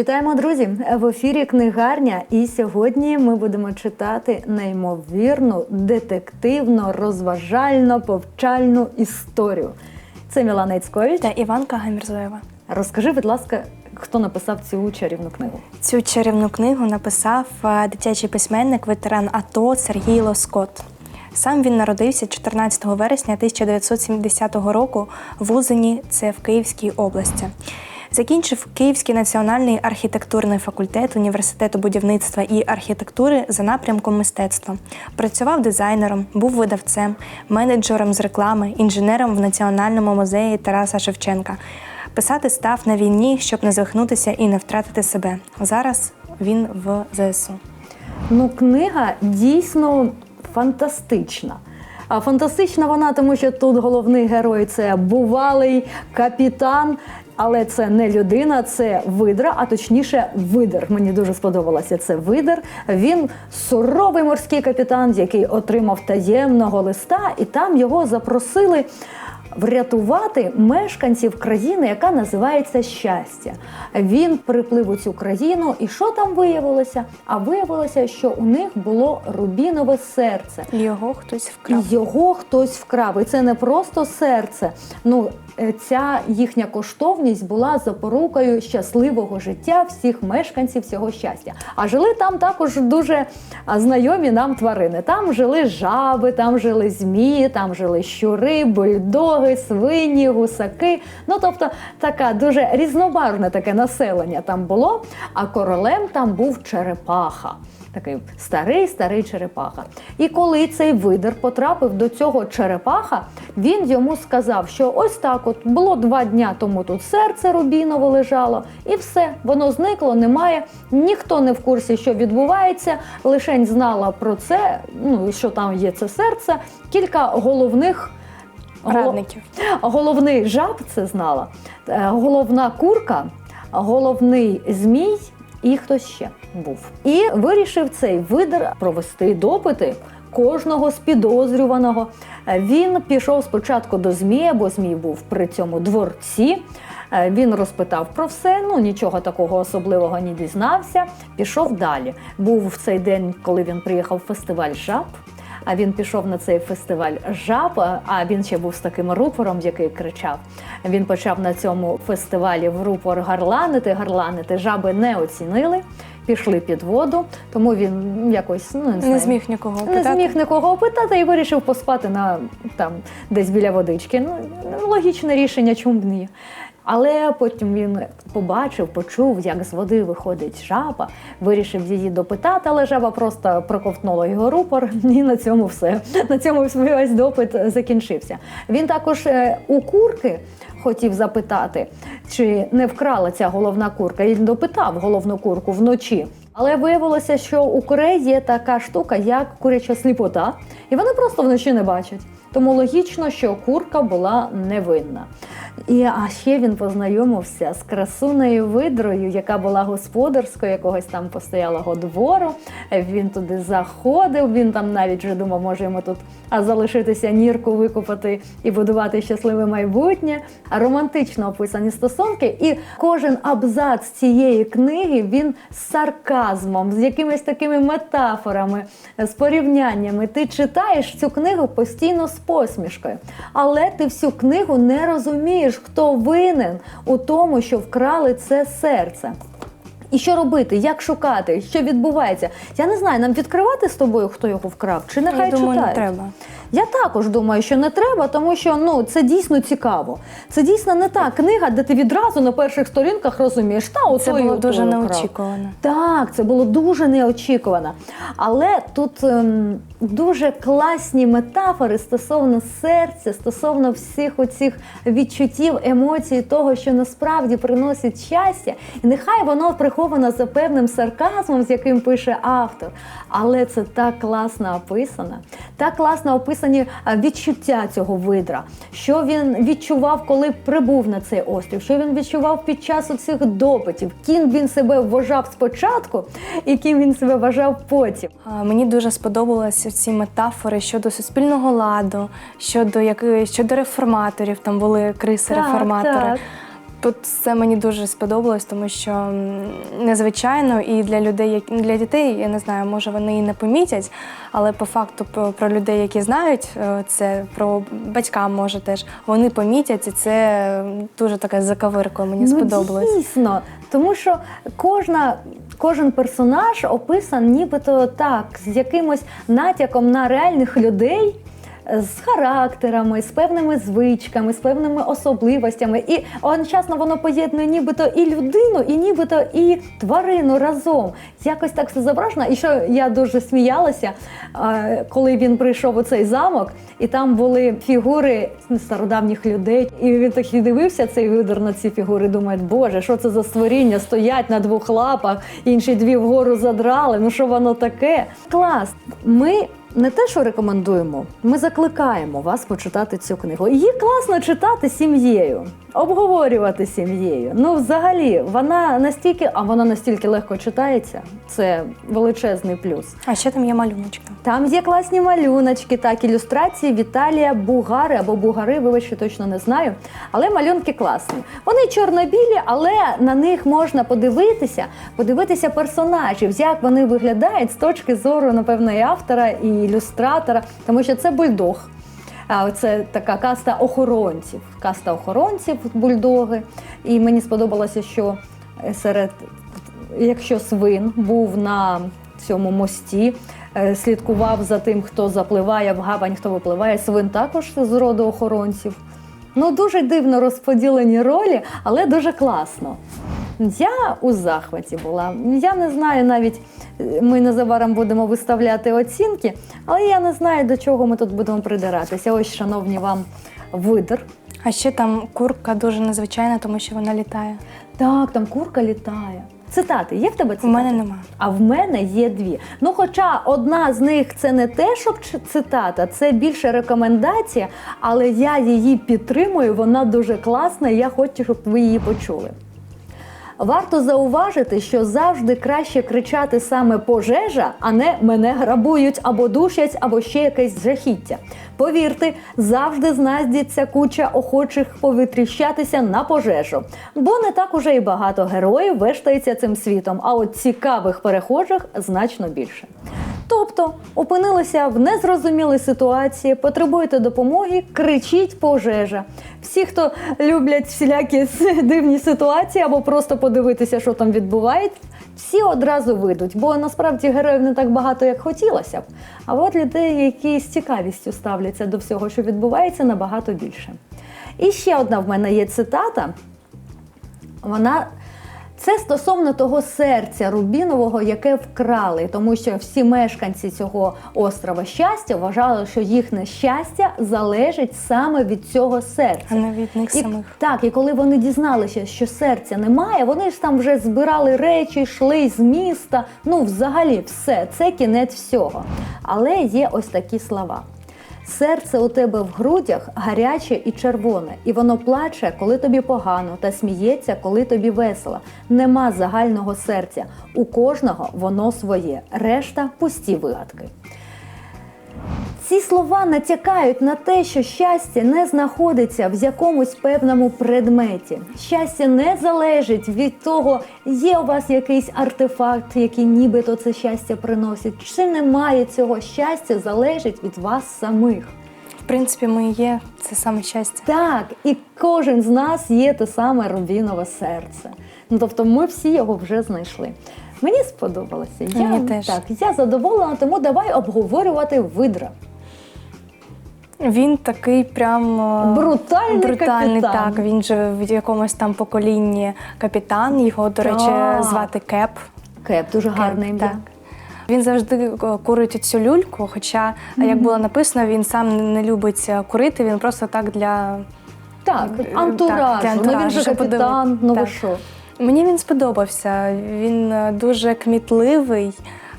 Вітаємо, друзі! В ефірі книгарня. І сьогодні ми будемо читати неймовірну, детективно, розважально, повчальну історію. Це Мілана Іцькович. та Іванка Гамірзоєва. Розкажи, будь ласка, хто написав цю чарівну книгу? Цю чарівну книгу написав е, дитячий письменник, ветеран АТО Сергій Лоскот. Сам він народився 14 вересня 1970 року в Узені, це в Київській області. Закінчив Київський національний архітектурний факультет університету будівництва і архітектури за напрямком мистецтва. Працював дизайнером, був видавцем, менеджером з реклами, інженером в Національному музеї Тараса Шевченка. Писати став на війні, щоб не звихнутися і не втратити себе. Зараз він в ЗСУ. Ну, книга дійсно фантастична. Фантастична вона, тому що тут головний герой це бувалий капітан. Але це не людина, це видра, а точніше, видер. Мені дуже сподобалося це видер. Він суровий морський капітан, який отримав таємного листа, і там його запросили врятувати мешканців країни, яка називається щастя. Він приплив у цю країну, і що там виявилося? А виявилося, що у них було рубінове серце. Його хтось вкрав. Його хтось вкрав. І це не просто серце. Ну, ця їхня коштовність була запорукою щасливого життя всіх мешканців цього щастя. А жили там також дуже знайомі нам тварини. Там жили жаби, там жили змії, там жили щури, бульдоги, свині, гусаки. Ну тобто така дуже різнобарвне таке населення там було. А королем там був черепаха. Такий старий старий черепаха. І коли цей видер потрапив до цього черепаха, він йому сказав, що ось так: от було два дня тому тут серце рубінове лежало, і все, воно зникло, немає. Ніхто не в курсі, що відбувається. Лишень знала про це, ну що там є це серце. Кілька головних Радників. Головний жаб це знала, е, головна курка, головний змій і хтось ще був. І вирішив цей видер провести допити. Кожного з підозрюваного Е, він пішов спочатку до змія, бо змій був при цьому дворці. Е, Він розпитав про все, ну нічого такого особливого не дізнався. Пішов далі. Був в цей день, коли він приїхав фестиваль жаб. А він пішов на цей фестиваль жаб, а він ще був з таким рупором, який кричав. Він почав на цьому фестивалі в рупор гарланити, гарланити. Жаби не оцінили, пішли під воду, тому він якось ну, не, Не зміг нікого не питати. зміг нікого опитати і вирішив поспати на там десь біля водички. Ну логічне рішення, чому б ні. Але потім він побачив, почув, як з води виходить жаба, вирішив її допитати, але жаба просто проковтнула його рупор, і на цьому все. На цьому весь допит закінчився. Він також е, у курки хотів запитати, чи не вкрала ця головна курка. Він допитав головну курку вночі. Але виявилося, що у курей є така штука, як куряча сліпота, і вони просто вночі не бачать. Тому логічно, що курка була невинна. І а ще він познайомився з красунею видрою, яка була господарською якогось там постоялого двору. Він туди заходив. Він там навіть вже думав, може йому тут а залишитися нірку, викопати і будувати щасливе майбутнє. Романтично описані стосунки, і кожен абзац цієї книги він з сарказмом, з якимись такими метафорами, з порівняннями. Ти читаєш цю книгу постійно з посмішкою, але ти всю книгу не розумієш, хто винен у тому, що вкрали це серце. І що робити, як шукати, що відбувається? Я не знаю, нам відкривати з тобою, хто його вкрав, чи нехай Я думаю, не треба. Я також думаю, що не треба, тому що ну це дійсно цікаво. Це дійсно не та книга, де ти відразу на перших сторінках розумієш, та ото Це було дуже неочікувано. Так, це було дуже неочікувано. Але тут ем, дуже класні метафори стосовно серця, стосовно всіх оцих відчуттів, емоцій, того, що насправді приносить щастя. І нехай воно приховано за певним сарказмом, з яким пише автор. Але це так класно описано, так класно описані відчуття цього видра, що він відчував, коли прибув на цей острів, що він відчував під час цих допитів, ким він себе вважав спочатку і ким він себе вважав потім. Мені дуже сподобалися ці метафори щодо суспільного ладу, щодо якої щодо реформаторів. Там були криси реформатори. так. Тут це мені дуже сподобалось, тому що незвичайно і для людей, для дітей, я не знаю, може вони і не помітять, але по факту про- людей, які знають е, це, про батькам може теж, вони помітять, і це дуже таке заковирко, мені сподобалось. Ну, дійсно, тому що кожна. Кожен персонаж описан нібито так, з якимось натяком на реальних людей, з характерами, з певними звичками, з певними особливостями. І одночасно воно поєднує нібито і людину, і нібито і тварину разом. Якось так все зображено. І що я дуже сміялася, е, коли він прийшов у цей замок, і там були фігури стародавніх людей. І він так і дивився цей видер на ці фігури. Думає, боже, що це за створіння? Стоять на двох лапах, інші дві вгору задрали. Ну що воно таке? Клас. Ми. Не те, що рекомендуємо, ми закликаємо вас почитати цю книгу. Її класно читати сім'єю, обговорювати сім'єю. Ну, взагалі, вона настільки, а вона настільки легко читається. Це величезний плюс. А ще там є малюночки. Там є класні малюночки, так, ілюстрації Віталія Бугари або Бугари, вибачте, точно не знаю. Але малюнки класні. Вони чорно-білі, але на них можна подивитися, подивитися персонажів, як вони виглядають з точки зору, напевно, і автора, і ілюстратора, тому що це бульдог. Це така каста охоронців. Каста охоронців бульдоги. І мені сподобалося, що серед якщо свин був на цьому мості, е, слідкував за тим, хто запливає в гавань, хто випливає, свин також з роду охоронців. Ну, дуже дивно розподілені ролі, але дуже класно. Я у захваті була. Я не знаю навіть, е, ми незабаром будемо виставляти оцінки, але я не знаю, до чого ми тут будемо придиратися. Ось, шановні вам, видр. А ще там курка дуже незвичайна, тому що вона літає. Так, там курка літає. Цитати, є в тебе У мене нема. А в мене є дві. Ну, хоча одна з них це не те, щоб цитата, це більше рекомендація, але я її підтримую, вона дуже класна, і я хочу, щоб ви її почули. Варто зауважити, що завжди краще кричати саме пожежа, а не мене грабують або душать, або ще якесь жахіття. Повірте, завжди знайдеться куча охочих повитріщатися на пожежу, бо не так уже і багато героїв вештається цим світом, а от цікавих перехожих значно більше. Тобто опинилися в незрозумілій ситуації, потребуєте допомоги, кричіть пожежа. Всі, хто люблять всілякі дивні ситуації або просто подивитися, що там відбувається, всі одразу вийдуть, бо насправді героїв не так багато, як хотілося б. А от людей, які з цікавістю ставляться до всього, що відбувається, набагато більше. І ще одна в мене є цитата. Вона це стосовно того серця рубінового, яке вкрали, тому що всі мешканці цього острова щастя вважали, що їхнє щастя залежить саме від цього серця. А не від них І, самих. так, і коли вони дізналися, що серця немає, вони ж там вже збирали речі, йшли з міста. Ну, взагалі, все, це кінець всього. Але є ось такі слова. Серце у тебе в грудях гаряче і червоне, і воно плаче, коли тобі погано, та сміється, коли тобі весело. Нема загального серця. У кожного воно своє, решта пусті вигадки. Ці слова натякають на те, що щастя не знаходиться в якомусь певному предметі. Щастя не залежить від того, є у вас якийсь артефакт, який нібито це щастя приносить, чи немає цього щастя, залежить від вас самих. В принципі, ми і є це саме щастя. Так, і кожен з нас є те саме рубінове серце. Ну тобто, ми всі його вже знайшли. Мені сподобалося. Я, Мені теж. Так, я задоволена, тому давай обговорювати видра. Він такий прям е, Брутальний брутальний. капітан. Так, він же в якомусь там поколінні капітан. Його, до речі, Так. звати Кеп. Кеп, дуже гарне ім'я. Так. Він завжди е, курить цю люльку, хоча, як було написано, він сам не любить е, курити, він просто так для. Так, Так, антураж. для Ну він же капітан, ну ви що? Мені він сподобався. Він дуже кмітливий,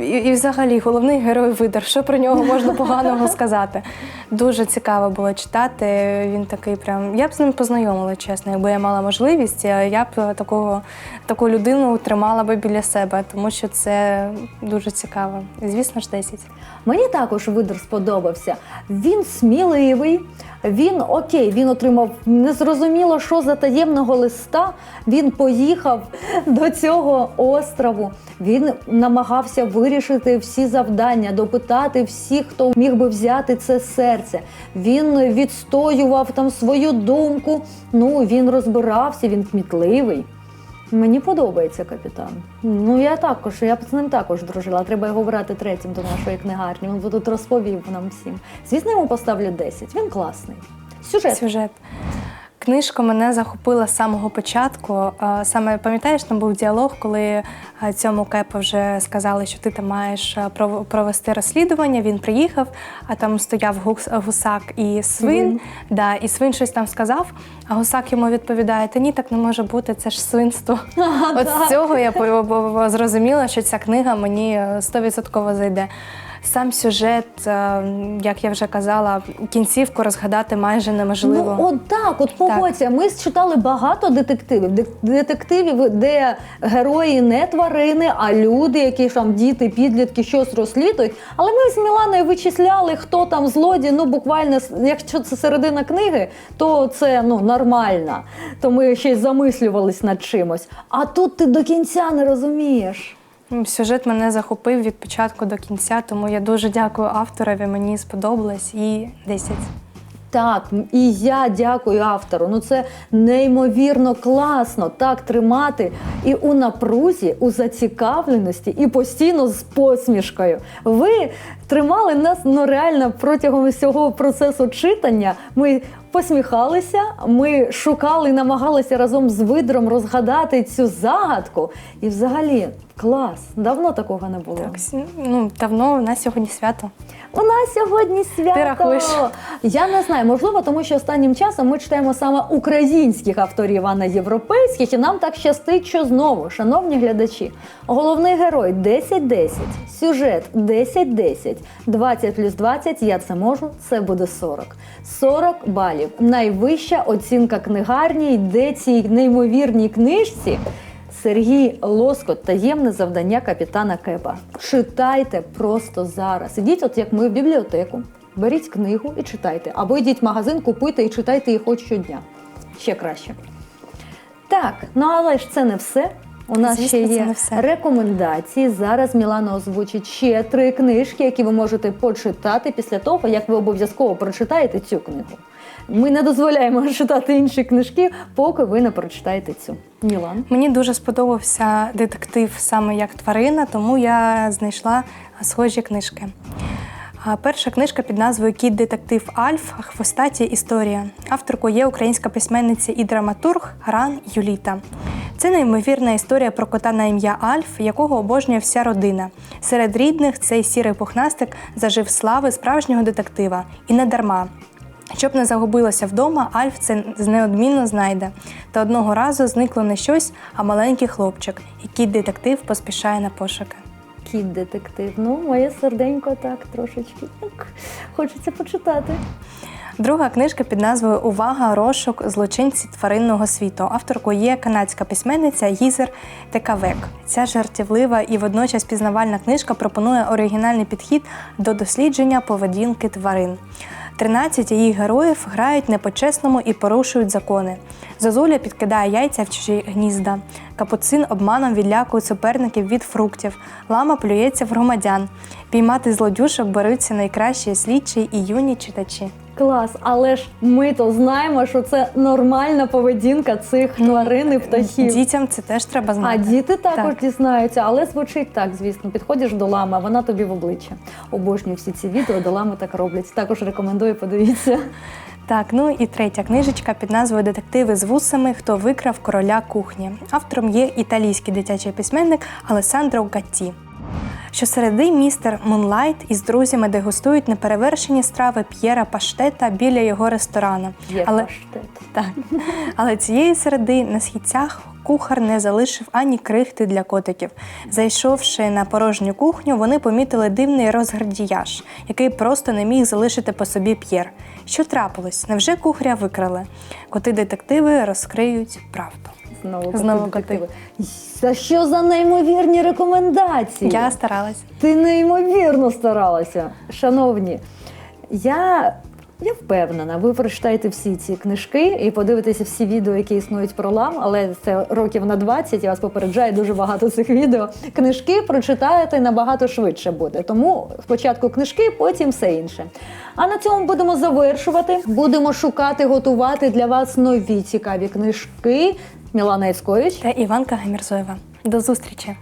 І, і взагалі головний герой видар. Що про нього можна поганого сказати? Дуже цікаво було читати. Він такий прям. Я б з ним познайомила, чесно. Якби я мала можливість, я б такого таку людину тримала би біля себе, тому що це дуже цікаво. Звісно ж, 10. Мені також видр сподобався. Він сміливий. Він окей, він отримав незрозуміло, що за таємного листа. Він поїхав до цього острову. Він намагався вирішити всі завдання, допитати всіх, хто міг би взяти це серце. Він відстоював там свою думку. Ну він розбирався, він кмітливий. Мені подобається капітан. Ну я також, я б з ним також дружила. Треба його брати третім до нашої книгарні. Він тут розповів нам всім. Звісно, йому поставлю 10. Він класний. Сюжет. Сюжет. Книжка мене захопила з самого початку. Саме пам'ятаєш, там був діалог, коли цьому кепу вже сказали, що ти там маєш провести розслідування. Він приїхав, а там стояв гусак і свин. Свин. Да, і свин щось там сказав, а гусак йому відповідає: Та ні, так не може бути, це ж свинство. От з цього я зрозуміла, що ця книга мені е, стовідсотково зайде. Сам сюжет, е, як я вже казала, кінцівку розгадати майже неможливо. Ну, от так, от погодься. Ми читали багато детективів. Детективів, де герої не тварини, а люди, які там діти, підлітки, щось розслідують. Але ми з Міланою вичисляли, хто там злодій. Ну буквально, якщо це середина книги, то це ну нормально. То ми ще й замислювались над чимось. А тут ти до кінця не розумієш. Сюжет мене захопив від початку до кінця, тому я дуже дякую авторові. Мені сподобалось і 10. Так, і я дякую автору. Ну це неймовірно класно так тримати і у напрузі, у зацікавленості, і постійно з посмішкою. Ви тримали нас ну реально протягом всього процесу читання. Ми посміхалися, ми шукали, намагалися разом з видром розгадати цю загадку. І взагалі клас. Давно такого не було. Так, ну давно у нас сьогодні свято. У нас сьогодні свято. Ти рахуєш? Я не знаю, можливо, тому що останнім часом ми читаємо саме українських авторів, а не європейських, і нам так щастить, що знову, шановні глядачі, головний герой 10-10, сюжет 10-10, 20 плюс 20, я це можу, це буде 40. 40 балів. Найвища оцінка книгарні йде цій неймовірній книжці. Сергій Лоскот таємне завдання капітана Кепа. Читайте просто зараз. Ідіть, от як ми в бібліотеку, беріть книгу і читайте. Або йдіть в магазин, купуйте і читайте її хоч щодня. Ще краще. Так, ну але ж це не все. У нас Звісно, ще є все. рекомендації. Зараз Мілана озвучить ще три книжки, які ви можете почитати після того, як ви обов'язково прочитаєте цю книгу. Ми не дозволяємо читати інші книжки, поки ви не прочитаєте цю. Мілан. Мені дуже сподобався детектив саме як тварина, тому я знайшла схожі книжки. Перша книжка під назвою Кіт детектив Альф Хвостаті історія. Авторкою є українська письменниця і драматург Ран Юліта. Це неймовірна історія про кота на ім'я Альф, якого обожнює вся родина. Серед рідних цей сірий пухнастик зажив слави справжнього детектива. І не дарма. Щоб не загубилося вдома, Альф це неодмінно знайде. Та одного разу зникло не щось, а маленький хлопчик, який детектив поспішає на пошуки. Кіт детектив. Ну, моє серденько так трошечки. Хочеться почитати. Друга книжка під назвою Увага, розшук злочинці тваринного світу. Авторкою є канадська письменниця Гізер Текавек. Ця жартівлива і водночас пізнавальна книжка пропонує оригінальний підхід до дослідження поведінки тварин. 13 її героїв грають не по-чесному і порушують закони. Зозуля підкидає яйця в чужі гнізда. Капуцин обманом відлякує суперників від фруктів. Лама плюється в громадян. Піймати злодюшок беруться найкращі слідчі і юні читачі. Клас, але ж ми то знаємо, що це нормальна поведінка цих тварин і птахів. Дітям це теж треба А діти також Так. дізнаються, але звучить так, звісно. Підходиш до лами, а вона тобі в обличчя. Обожнюю всі ці відео, до лами так роблять. Також рекомендую, подивіться. Так, ну і третя книжечка під назвою Детективи з вусами. Хто викрав короля кухні. Автором є італійський дитячий письменник Алесандро Гатті. Щосереди містер Мунлайт із друзями дегустують неперевершені страви П'єра Паштета біля його ресторану. Є Але паштет. так. Але цієї середи на східцях кухар не залишив ані крихти для котиків. Зайшовши на порожню кухню, вони помітили дивний розгардіяж, який просто не міг залишити по собі П'єр. Що трапилось? Невже кухаря викрали? Коти-детективи розкриють правду. Знову, Знову коти-детективи. Та що за неймовірні рекомендації? Я старалась. Ти неймовірно старалася. Шановні, я, я впевнена, ви прочитаєте всі ці книжки і подивитеся всі відео, які існують про лам, але це років на 20, я вас попереджаю дуже багато цих відео. Книжки прочитаєте набагато швидше буде. Тому спочатку книжки, потім все інше. А на цьому будемо завершувати. Будемо шукати, готувати для вас нові цікаві книжки. Мілана Яцькович та Іванка Гамірзоєва. До зустрічі!